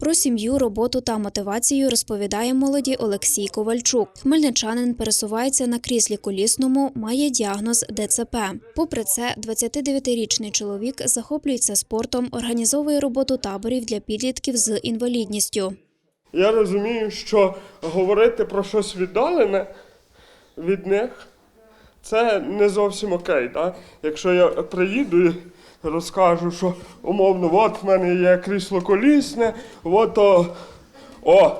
Про сім'ю, роботу та мотивацію розповідає молоді Олексій Ковальчук. Хмельничанин пересувається на кріслі колісному, має діагноз ДЦП. Попри це, 29-річний чоловік захоплюється спортом, організовує роботу таборів для підлітків з інвалідністю. Я розумію, що говорити про щось віддалене від них це не зовсім окей. Да? Якщо я приїду і розкажу, що умовно, от в мене є крісло колісне, от то о,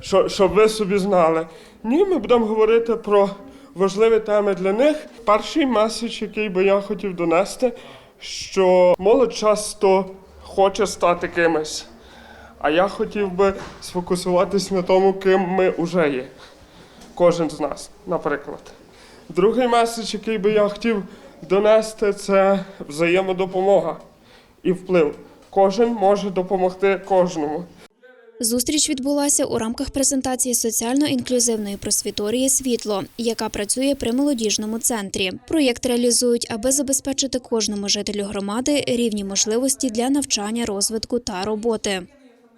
що, щоб ви собі знали. Ні, ми будемо говорити про важливі теми для них. Перший меседж, який би я хотів донести, що молодь часто хоче стати кимось. А я хотів би сфокусуватись на тому, ким ми вже є. Кожен з нас, наприклад. Другий меседж, який би я хотів донести, це взаємодопомога і вплив. Кожен може допомогти кожному. Зустріч відбулася у рамках презентації соціально-інклюзивної просвіторії Світло, яка працює при молодіжному центрі. Проєкт реалізують, аби забезпечити кожному жителю громади рівні можливості для навчання, розвитку та роботи.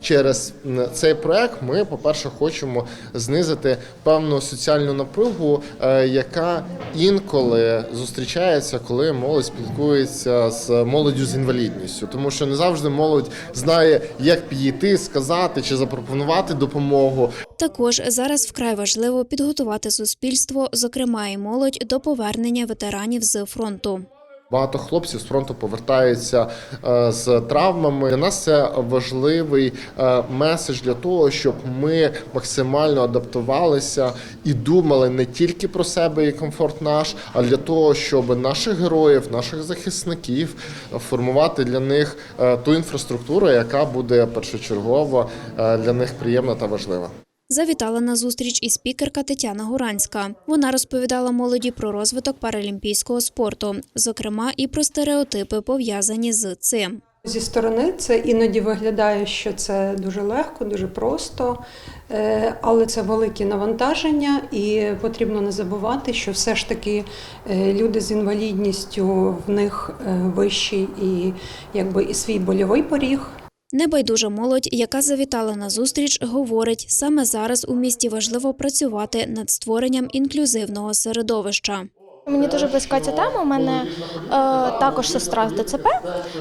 Через цей проект ми, по-перше, хочемо знизити певну соціальну напругу, е, яка інколи зустрічається, коли молодь спілкується з молоддю з інвалідністю, тому що не завжди молодь знає, як підійти, сказати чи запропонувати допомогу. Також зараз вкрай важливо підготувати суспільство, зокрема і молодь, до повернення ветеранів з фронту. Багато хлопців з фронту повертаються е, з травмами. Для нас це важливий е, меседж для того, щоб ми максимально адаптувалися і думали не тільки про себе і комфорт наш, а для того, щоб наших героїв, наших захисників формувати для них е, ту інфраструктуру, яка буде першочергово для них приємна та важлива. Завітала на зустріч і спікерка Тетяна Гуранська. Вона розповідала молоді про розвиток паралімпійського спорту, зокрема і про стереотипи пов'язані з цим. Зі сторони це іноді виглядає, що це дуже легко, дуже просто, е, але це великі навантаження, і потрібно не забувати, що все ж таки е, люди з інвалідністю в них е, вищий і якби і свій больовий поріг. Небайдужа молодь, яка завітала на зустріч, говорить, саме зараз у місті важливо працювати над створенням інклюзивного середовища. Мені дуже близька ця тема. У мене е, також сестра з ДЦП,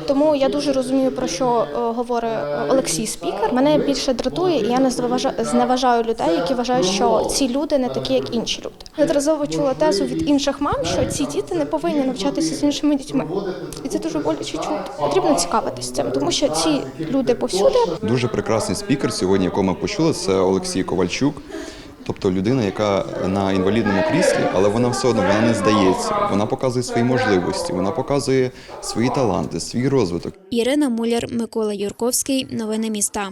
тому я дуже розумію про що е, говорить Олексій Спікер. Мене більше дратує, і я не зневажаю, людей, які вважають, що ці люди не такі, як інші люди. Неодноразово чула тезу від інших мам, що ці діти не повинні навчатися з іншими дітьми, і це дуже боляче чути. Потрібно цікавитись цим, тому що ці люди повсюди Дуже прекрасний спікер сьогодні, якого ми почули, це Олексій Ковальчук. Тобто людина, яка на інвалідному кріслі, але вона все одно вона не здається. Вона показує свої можливості, вона показує свої таланти, свій розвиток. Ірина Муляр, Микола Юрковський. Новини міста.